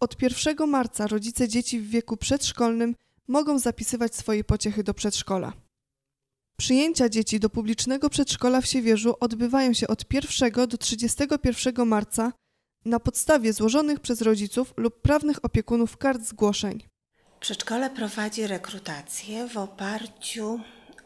Od 1 marca rodzice dzieci w wieku przedszkolnym mogą zapisywać swoje pociechy do przedszkola. Przyjęcia dzieci do publicznego przedszkola w Siewierzu odbywają się od 1 do 31 marca na podstawie złożonych przez rodziców lub prawnych opiekunów kart zgłoszeń. Przedszkole prowadzi rekrutację w oparciu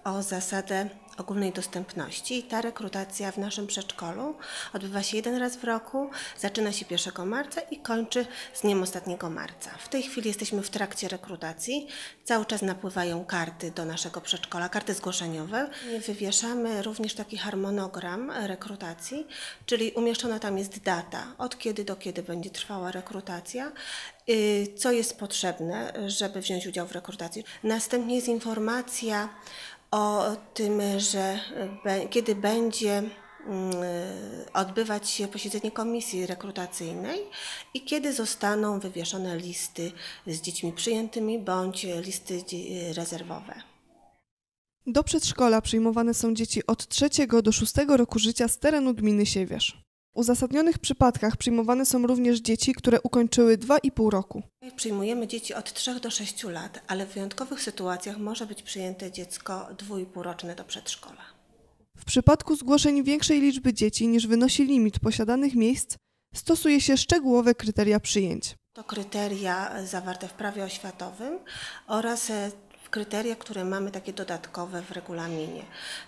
o zasadę ogólnej dostępności ta rekrutacja w naszym przedszkolu odbywa się jeden raz w roku, zaczyna się 1 marca i kończy z dniem ostatniego marca. W tej chwili jesteśmy w trakcie rekrutacji, cały czas napływają karty do naszego przedszkola, karty zgłoszeniowe. Wywieszamy również taki harmonogram rekrutacji, czyli umieszczona tam jest data, od kiedy do kiedy będzie trwała rekrutacja, y, co jest potrzebne, żeby wziąć udział w rekrutacji. Następnie jest informacja o tym, że kiedy będzie mm, odbywać się posiedzenie komisji rekrutacyjnej i kiedy zostaną wywieszone listy z dziećmi przyjętymi bądź listy rezerwowe. Do przedszkola przyjmowane są dzieci od 3 do 6 roku życia z terenu gminy Siewierz. Uzasadnionych przypadkach przyjmowane są również dzieci, które ukończyły 2,5 roku. Przyjmujemy dzieci od 3 do 6 lat, ale w wyjątkowych sytuacjach może być przyjęte dziecko 2,5-roczne do przedszkola. W przypadku zgłoszeń większej liczby dzieci niż wynosi limit posiadanych miejsc, stosuje się szczegółowe kryteria przyjęć. To kryteria zawarte w prawie oświatowym oraz e, kryteria, które mamy takie dodatkowe w regulaminie.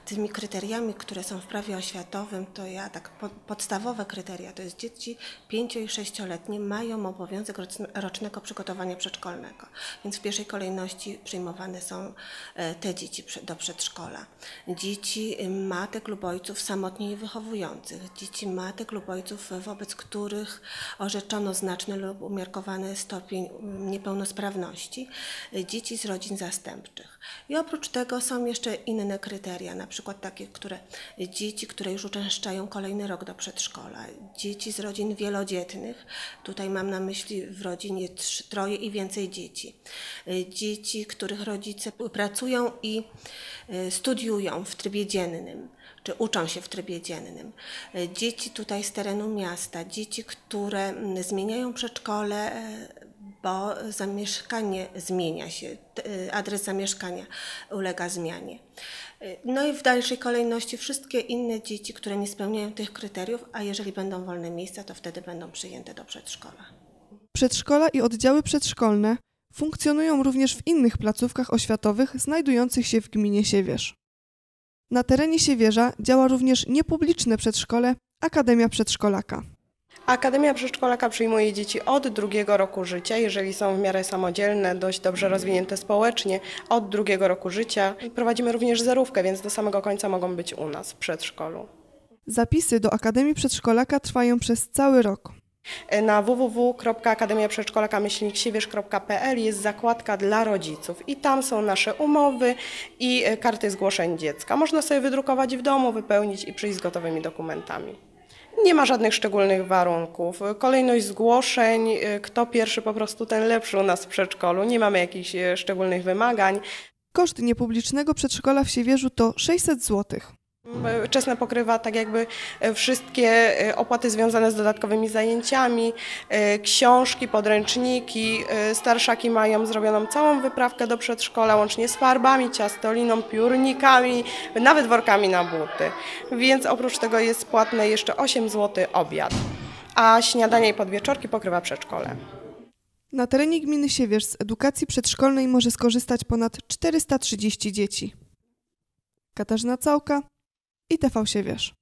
Tymi kryteriami, które są w prawie oświatowym, to ja tak po, podstawowe kryteria, to jest dzieci 5 i 6-letnie mają obowiązek rocznego przygotowania przedszkolnego, więc w pierwszej kolejności przyjmowane są e, te dzieci do przedszkola. Dzieci y, matek lub ojców samotnie wychowujących, dzieci matek lub ojców, wobec których orzeczono znaczny lub umiarkowany stopień y, niepełnosprawności, y, dzieci z rodzin zastępczych zastępczych. I oprócz tego są jeszcze inne kryteria, na przykład takie, które dzieci, które już uczęszczają kolejny rok do przedszkola, dzieci z rodzin wielodzietnych, tutaj mam na myśli w rodzinie troje i więcej dzieci, dzieci, których rodzice pracują i e, studiują w trybie dziennym, czy uczą się w trybie dziennym. Dzieci tutaj z terenu miasta, dzieci, które zmieniają przedszkole e, bo zamieszkanie zmienia się, y, adres zamieszkania ulega zmianie. Y, no i w dalszej kolejności wszystkie inne dzieci, które nie spełniają tych kryteriów, a jeżeli będą wolne miejsca, to wtedy będą przyjęte do przedszkola. Przedszkola i oddziały przedszkolne funkcjonują również w innych placówkach oświatowych znajdujących się w gminie Siewierz. Na terenie Siewierza działa również niepubliczne przedszkole Akademia Przedszkolaka. Akademia Przedszkolaka przyjmuje dzieci od drugiego roku życia, jeżeli są w miarę samodzielne, dość dobrze rozwinięte społecznie, od drugiego roku życia. Prowadzimy również zerówkę, więc do samego końca mogą być u nas w przedszkolu. Zapisy do Akademii Przedszkolaka trwają przez cały rok. Na www.akademiaprzedszkolaka-siewierz.pl jest zakładka dla rodziców i tam są nasze umowy i karty zgłoszeń dziecka. Można sobie wydrukować w domu, wypełnić i przyjść z gotowymi dokumentami. Nie ma żadnych szczególnych warunków. Kolejność zgłoszeń, y, kto pierwszy po prostu ten lepszy u nas w przedszkolu. Nie mamy jakichś y, szczególnych wymagań. Koszt niepublicznego przedszkola w Siewierzu to 600 złotych. Czesne pokrywa tak jakby e, wszystkie e, opłaty związane z dodatkowymi zajęciami, e, książki, podręczniki. Starszaki mają zrobioną całą wyprawkę do przedszkola, łącznie z farbami, ciastoliną, piórnikami, nawet workami na buty. Więc oprócz tego jest płatne jeszcze 8 zł obiad, a śniadanie i podwieczorki pokrywa przedszkole. Na terenie gminy Siewierz z edukacji przedszkolnej może skorzystać ponad 430 dzieci. Katarzyna Całka, i TV się wiesz.